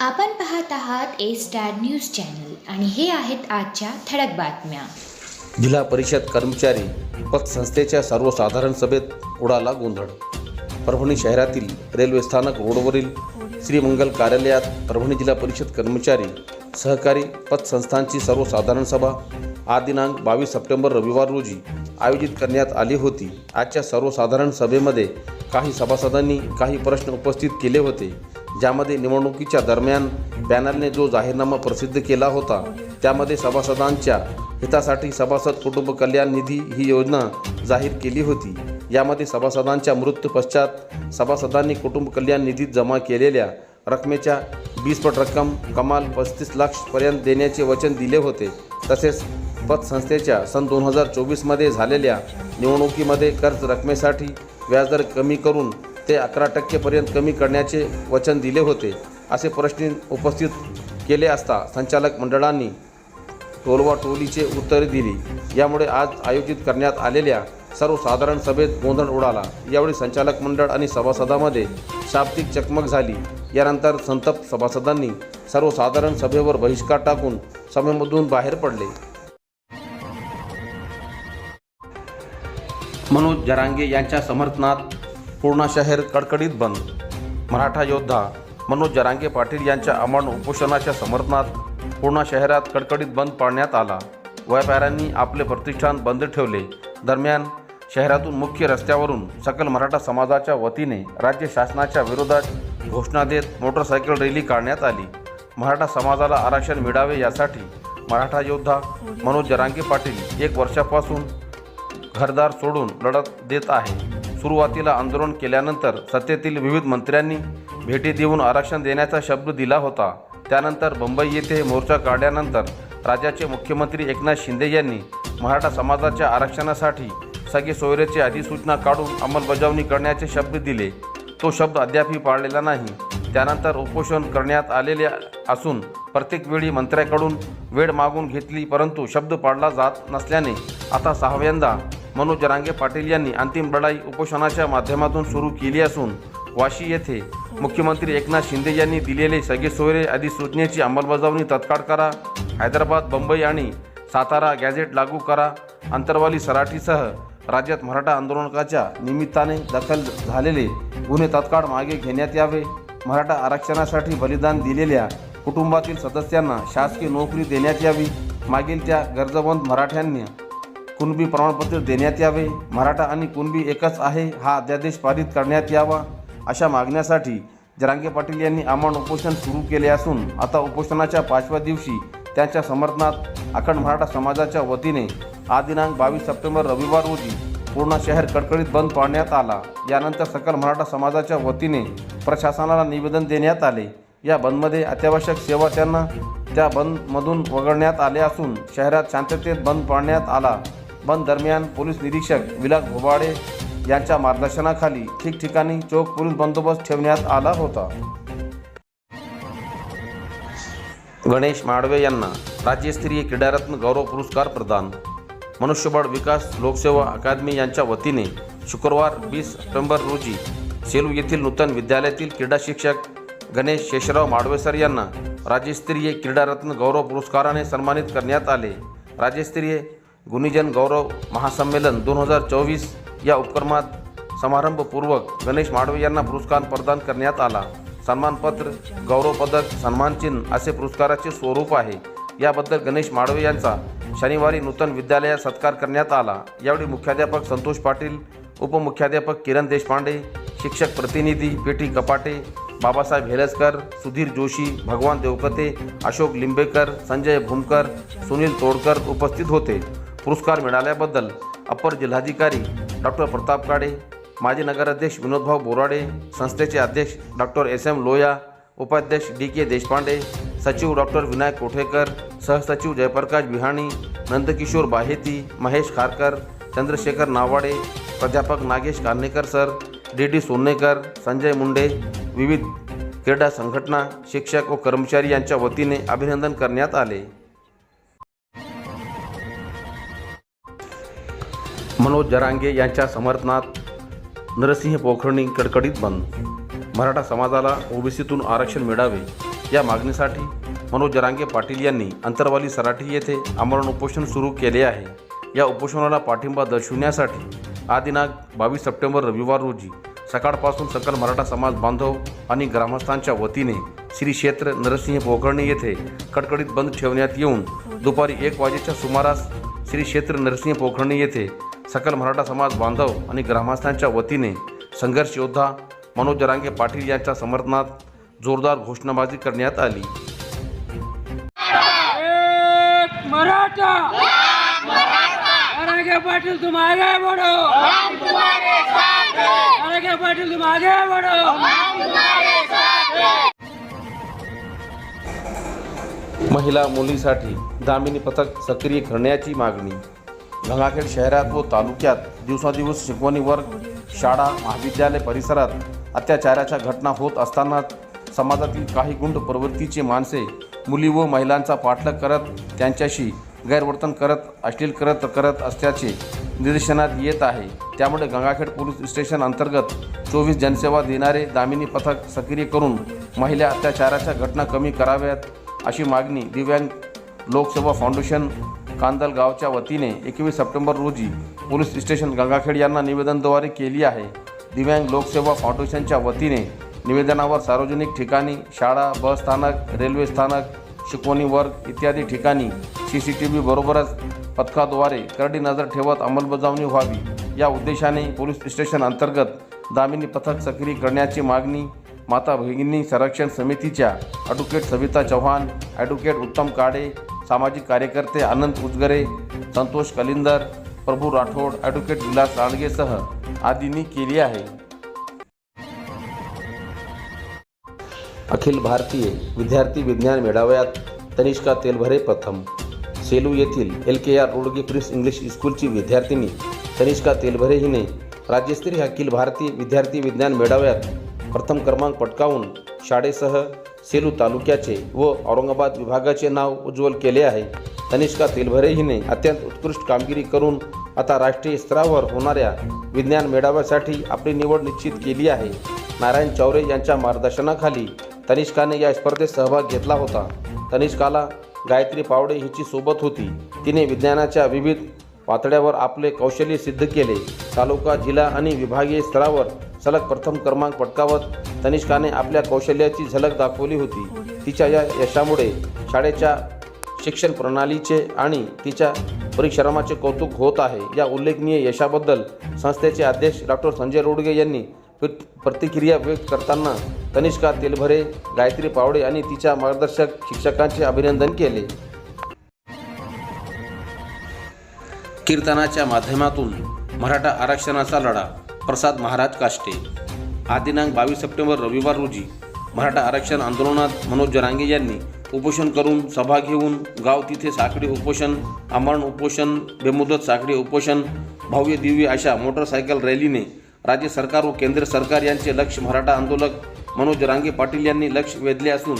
आपण पाहत आहात ए स्टार न्यूज चॅनल आणि हे आहेत आजच्या ठळक बातम्या. जिल्हा परिषद कर्मचारी पतसंस्थेच्या सर्वसाधारण सभेत उडाला गोंधळ. परभणी शहरातील रेल्वे स्थानक रोडवरील श्रीमंगल कार्यालयात परभणी जिल्हा परिषद कर्मचारी सहकारी पतसंस्थांची सर्वसाधारण सभा आज दिनांक बावीस सप्टेंबर रविवार रोजी आयोजित करण्यात आली होती. आजच्या सर्वसाधारण सभेमध्ये काही सभासदांनी काही प्रश्न उपस्थित केले होते ज्यामध्ये निवडणुकीच्या दरम्यान पॅनलने जो जाहीरनामा प्रसिद्ध केला होता त्यामध्ये सभासदांच्या हितासाठी सभासद कुटुंब कल्याण निधी ही योजना जाहीर केली होती. यामध्ये सभासदांच्या मृत्यू पश्चात सभासदांनी कुटुंब कल्याण निधीत जमा केलेल्या रकमेच्या वीसपट रक्कम कमाल पस्तीस लाखपर्यंत देण्याचे वचन दिले होते. तसेच पतसंस्थेच्या सन दोन हजार चोवीसमध्ये झालेल्या निवडणुकीमध्ये कर्ज रकमेसाठी व्याजदर कमी करून ते अकरा टक्केपर्यंत कमी करण्याचे वचन दिले होते असे प्रश्न उपस्थित केले असता संचालक मंडळांनी टोलवा टोलीचे उत्तरे दिली. यामुळे आज आयोजित करण्यात आलेल्या सर्वसाधारण सभेत गोंधळ उडाला. यावेळी संचालक मंडळ आणि सभासदांमध्ये शाब्दिक चकमक झाली. यानंतर संतप्त सभासदांनी सर्वसाधारण सभेवर बहिष्कार टाकून सभेमधून बाहेर पडले. मनोज जरांगे यांच्या समर्थनात पूर्णा शहर कडकडीत बंद. मराठा योद्धा मनोज जरांगे पाटील यांच्या अमरण उपोषणाच्या समर्थनात पूर्णा शहरात कडकडीत बंद पाळण्यात आला. व्यापाऱ्यांनी आपले प्रतिष्ठान बंद ठेवले. दरम्यान शहरातून मुख्य रस्त्यावरून सकल मराठा समाजाच्या वतीने राज्य शासनाच्या विरोधात घोषणा देत मोटरसायकल रॅली काढण्यात आली. मराठा समाजाला आरक्षण मिळावे यासाठी मराठा योद्धा मनोज जरांगे पाटील एक वर्षापासून घरदार सोडून लढत देत आहे. सुरुवातीला आंदोलन केल्यानंतर सत्तेतील विविध मंत्र्यांनी भेटी देऊन आरक्षण देण्याचा शब्द दिला होता. त्यानंतर मुंबई येथे मोर्चा काढल्यानंतर राज्याचे मुख्यमंत्री एकनाथ शिंदे यांनी मराठा समाजाच्या आरक्षणासाठी सगळे सोयरेची अधिसूचना काढून अंमलबजावणी करण्याचे शब्द दिले. तो शब्द अद्यापही पाळलेला नाही. त्यानंतर उपोषण करण्यात आलेले असून प्रत्येक वेळी मंत्र्याकडून वेळ मागून घेतली परंतु शब्द पाळला जात नसल्याने आता सहाव्यांदा मनोज रांगे पाटील यांनी अंतिम लढाई उपोषणाच्या माध्यमातून सुरू केली असून वाशी येथे मुख्यमंत्री एकनाथ शिंदे यांनी दिलेले सगळे सोयरे अधिसूचनेची अंमलबजावणी तत्काळ करा. हैदराबाद बंबई आणि सातारा गॅझेट लागू करा. अंतरवाली सराठीसह राज्यात मराठा आंदोलनाच्या निमित्ताने दखल झालेले गुन्हे तत्काळ मागे घेण्यात यावे. मराठा आरक्षणासाठी बलिदान दिलेल्या कुटुंबातील सदस्यांना शासकीय नोकरी देण्यात यावी. मागील त्या गरजवंत मराठ्यांनी कुणबी प्रमाणपत्र देण्यात यावे मराठा आणि कुणबी एकच आहे हा अध्यादेश पारित करण्यात यावा अशा मागण्यासाठी जरांगे पाटील यांनी आमरण उपोषण सुरू केले असून आता उपोषणाच्या पाचव्या दिवशी त्यांच्या समर्थनात अखंड मराठा समाजाच्या वतीने आज दिनांक बावीस सप्टेंबर रविवार रोजी पूर्ण शहर कडकडीत बंद पाडण्यात आला. यानंतर सकल मराठा समाजाच्या वतीने प्रशासनाला निवेदन देण्यात आले. या बंदमध्ये अत्यावश्यक सेवा त्यांना त्या बंदमधून वगळण्यात आल्या असून शहरात शांततेत बंद पाडण्यात आला. बंद दरम्यान पोलीस निरीक्षक विलास भोबाडे यांच्या मार्गदर्शनाखाली ठिकठिकाणी चोख पोलीस बंदोबस्त ठेवण्यात आला होता. गणेश माडवे यांना राज्यस्तरीय क्रीडारत्न गौरव पुरस्कार प्रदान. मनुष्यबळ विकास लोकसेवा अकादमी यांच्या वतीने शुक्रवार वीस सप्टेंबर रोजी सेलू येथील नूतन विद्यालयातील क्रीडा शिक्षक गणेश शेषराव माडवेसर यांना राज्यस्तरीय क्रीडारत्न गौरव पुरस्काराने सन्मानित करण्यात आले. राज्यस्तरीय गुणीजन गौरव महासंमेलन दोन हजार चोवीस या उपक्रमात समारंभपूर्वक गणेश माडवे यांना पुरस्कार प्रदान करण्यात आला. सन्मानपत्र गौरव पदक सन्मानचिन्ह असे पुरस्काराचे स्वरूप आहे. याबद्दल गणेश माडवे यांचा शनिवारी नूतन विद्यालयात सत्कार करण्यात आला. यावेळी मुख्याध्यापक संतोष पाटील उपमुख्याध्यापक किरण देशपांडे शिक्षक प्रतिनिधी पेटी कपाटे बाबासाहेब हेलसकर सुधीर जोशी भगवान देवकते अशोक लिंबेकर संजय भूमकर सुनील तोडकर उपस्थित होते. पुरस्कार मिळाल्याबद्दल अप्पर जिल्हाधिकारी डॉक्टर प्रताप काडे माजी नगराध्यक्ष विनोदभाऊ बोराडे संस्थेचे अध्यक्ष डॉक्टर एस एम लोया उपाध्यक्ष डी के देशपांडे सचिव डॉक्टर विनायक कोठेकर सहसचिव जयप्रकाश बिहाणी नंदकिशोर बाहेती महेश खारकर चंद्रशेखर नावाडे प्राध्यापक Nagesh Kanhekar sir D D Sonnekar Sanjay Munde विविध क्रीडा संघटना शिक्षक व कर्मचारी यांच्या वतीने अभिनंदन करण्यात आले. मनोज जरांगे यांच्या समर्थनात नरसिंह पोखरणी कडकडीत बंद. मराठा समाजाला ओबीसीतून आरक्षण मिळावे या मागणीसाठी मनोज जरांगे पाटील यांनी अंतरवाली सराठी येथे आमरण उपोषण सुरू केले आहे. या उपोषणाला पाठिंबा दर्शवण्यासाठी हा दिनांक बावीस सप्टेंबर रविवार रोजी सकाळपासून सकल मराठा समाज बांधव आणि ग्रामस्थांच्या वतीने श्री क्षेत्र नरसिंह पोखर्णी येथे कडकडीत बंद ठेवण्यात येऊन दुपारी एक वाजेच्या सुमारास श्री क्षेत्र नरसिंह पोखर्णी येथे सकल मराठा समाज बांधव आणि ग्रामस्थांच्या वतीने संघर्ष योद्धा मनोज जरांगे पाटील यांच्या समर्थनात जोरदार घोषणाबाजी करण्यात आली. एक मराठा! पाटिल तुम आगे बढ़ो अरे पाटिल तुम आगे बढ़ो महिला मुलीसाठी दामिनी पथक सक्रिय करण्याची मागणी गंगाखेड शहरात व तालुक्यात दिवसादिवस शिकवणी वर्ग शाळा महाविद्यालय परिसरात अत्याचाराच्या घटना होत असताना समाजातील काही गुंड प्रवृत्तीचे माणसे मुली व महिलांचा पाठलाग करत त्यांच्याशी गैरवर्तन करत अश्लील करत करत असल्याचे निदर्शनात येत आहे. त्यामुळे गंगाखेड पोलीस स्टेशन अंतर्गत चोवीस जनसेवा देणारे दामिनी पथक सक्रिय करून महिला अत्याचाराच्या घटना कमी कराव्यात अशी मागणी दिव्यांग लोकसेवा फाउंडेशन कांदल गावच्या वतीने एकवीस सप्टेंबर रोजी पोलीस स्टेशन गंगाखेड यांना निवेदनद्वारे केली आहे. दिव्यांग लोकसेवा फाउंडेशनच्या वतीने निवेदनावर सार्वजनिक ठिकाणी शाळा बस स्थानक रेल्वे स्थानक शिकवणी वर्ग इत्यादी ठिकाणी सी सी टी व्ही बरोबरच पथकाद्वारे करडी नजर ठेवत अंमलबजावणी व्हावी. या उद्देशाने पोलीस स्टेशन अंतर्गत दामिनी पथक सक्रिय करण्याची मागणी माता भगिनी संरक्षण समितीच्या ॲडव्होकेट सविता चव्हाण ॲडव्होकेट उत्तम काडे सामाजिक कार्यकर्ते आनंद उजगरे संतोष कलिंदर प्रभू राठोड ॲडव्होकेट विलास लांडगेसह आदींनी केली आहे. अखिल भारतीय विद्यार्थी विज्ञान मेळाव्यात तनिष्का तेलभरे प्रथम. सेलू येथील L K R Rodge prince English स्कूलची विद्यार्थिनी तनिष्का तेलभरे हिने राज्यस्तरीय अखिल भारतीय विद्यार्थी विज्ञान मेळाव्यात प्रथम क्रमांक पटकावून शाळेसह सेलू तालुक्याचे व औरंगाबाद विभागाचे नाव उज्ज्वल केले आहे. तनिष्का तेलभरे हिने अत्यंत उत्कृष्ट कामगिरी करून आता राष्ट्रीय स्तरावर होणाऱ्या विज्ञान मेळाव्यासाठी आपली निवड निश्चित केली आहे. नारायण चौरे यांच्या मार्गदर्शनाखाली तनिष्काने या स्पर्धेत सहभाग घेतला होता. तनिष्काला गायत्री पावडे हिची सोबत होती. तिने विज्ञानाच्या विविध पातळ्यावर आपले कौशल्य सिद्ध केले. तालुका जिल्हा आणि विभागीय स्तरावर सलग प्रथम क्रमांक पटकावत तनिष्काने आपल्या कौशल्याची झलक दाखवली होती. तिच्या या यशामुळे शाळेच्या शिक्षण प्रणालीचे आणि तिच्या परिश्रमाचे कौतुक होत आहे. या उल्लेखनीय यशाबद्दल संस्थेचे अध्यक्ष डॉक्टर संजय रोडगे यांनी प्रतिक्रिया व्यक्त करताना तनिष्का तेलभरे गायत्री पावडे आणि तिच्या मार्गदर्शक शिक्षकांचे अभिनंदन केले. कीर्तनाच्या माध्यमातून मराठा आरक्षणाचा लढा प्रसाद महाराज काष्टे. हा दिनांक बावीस सप्टेंबर रविवार रोजी मराठा आरक्षण आंदोलनात मनोज जरांगे यांनी उपोषण करून सभा घेऊन गाव तिथे साखळी उपोषण आमरण उपोषण बेमुदत साखळी उपोषण भव्य दिव्य अशा मोटरसायकल रॅलीने राज्य सरकार व केंद्र सरकार यांचे लक्ष मराठा आंदोलक मनोज जरांगे पाटील यांनी लक्ष वेधले असून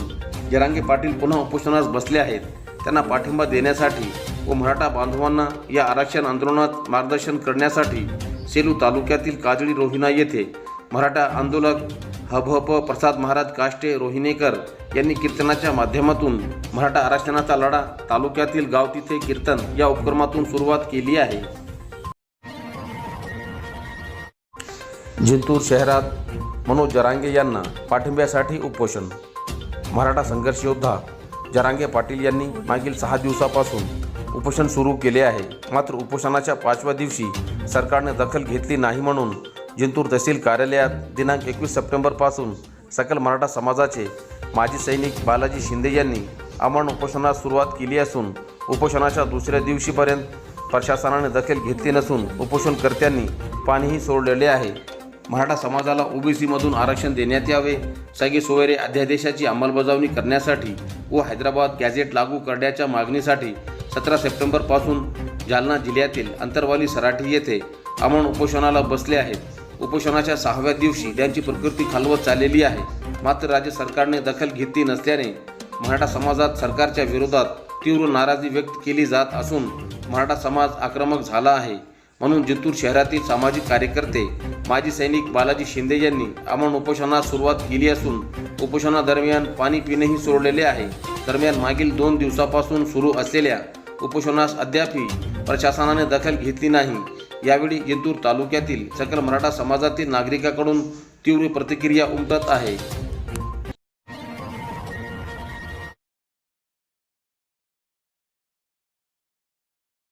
जरांगे पाटील पुन्हा उपोषणास बसले आहेत. त्यांना पाठिंबा देण्यासाठी व मराठा बांधवांना या आरक्षण आंदोलनात मार्गदर्शन करण्यासाठी सेलू तालुक्यातील काजळी रोहिणा येथे मराठा आंदोलक हभप प्रसाद महाराज काष्टे रोहिणेकर यांनी कीर्तनाच्या माध्यमातून मराठा आरक्षणाचा लढा तालुक्यातील गाव तिथे कीर्तन या उपक्रमातून सुरुवात केली आहे. जिंतूर शहरात मनोज जरांगे यांना पाठिंब्यासाठी उपोषण. मराठा संघर्ष योद्धा जरांगे पाटील यांनी मागील सहा दिवसापासून उपोषण सुरू केले आहे. मात्र उपोषणाच्या पाचव्या दिवशी सरकारने दखल घेतली नाही म्हणून जिंतूर तहसील कार्यालयात दिनांक एकवीस सप्टेंबरपासून सकल मराठा समाजाचे माजी सैनिक बालाजी शिंदे यांनी अमरण उपोषणास सुरुवात केली असून उपोषणाच्या दुसऱ्या दिवशीपर्यंत प्रशासनाने दखल घेतली नसून उपोषणकर्त्यांनी पाणीही सोडलेले आहे. मराठा समाजाला ओबीसीमधून आरक्षण देण्यात यावे सगळे सोयरे अध्यादेशाची अंमलबजावणी करण्यासाठी व हैदराबाद गॅझेट लागू करण्याच्या मागणीसाठी सतरा सप्टेंबरपासून जालना जिल्ह्यातील अंतरवाली सराठी येथे आमरण उपोषणाला बसले आहेत. उपोषणाच्या सहाव्या दिवशी त्यांची प्रकृती खालवत चाललेली आहे. मात्र राज्य सरकारने दखल घेतली नसल्याने मराठा समाजात सरकारच्या विरोधात तीव्र नाराजी व्यक्त केली जात असून मराठा समाज आक्रमक झाला आहे. म्हणून जिंतूर शहरातील सामाजिक कार्यकर्ते माजी सैनिक बालाजी शिंदे यांनी आमरण उपोषणास सुरुवात केली असून उपोषणादरम्यान पाणी पिणेही सोडलेले आहे. दरम्यान मागील दोन दिवसापासून सुरू असलेल्या उपोषणास अद्यापही प्रशासनाने दखल घेतली नाही. यावेळी इंदूर तालुक्यातील सकल मराठा समाजातील नागरिकांकडून तीव्र प्रतिक्रिया उमटत आहे.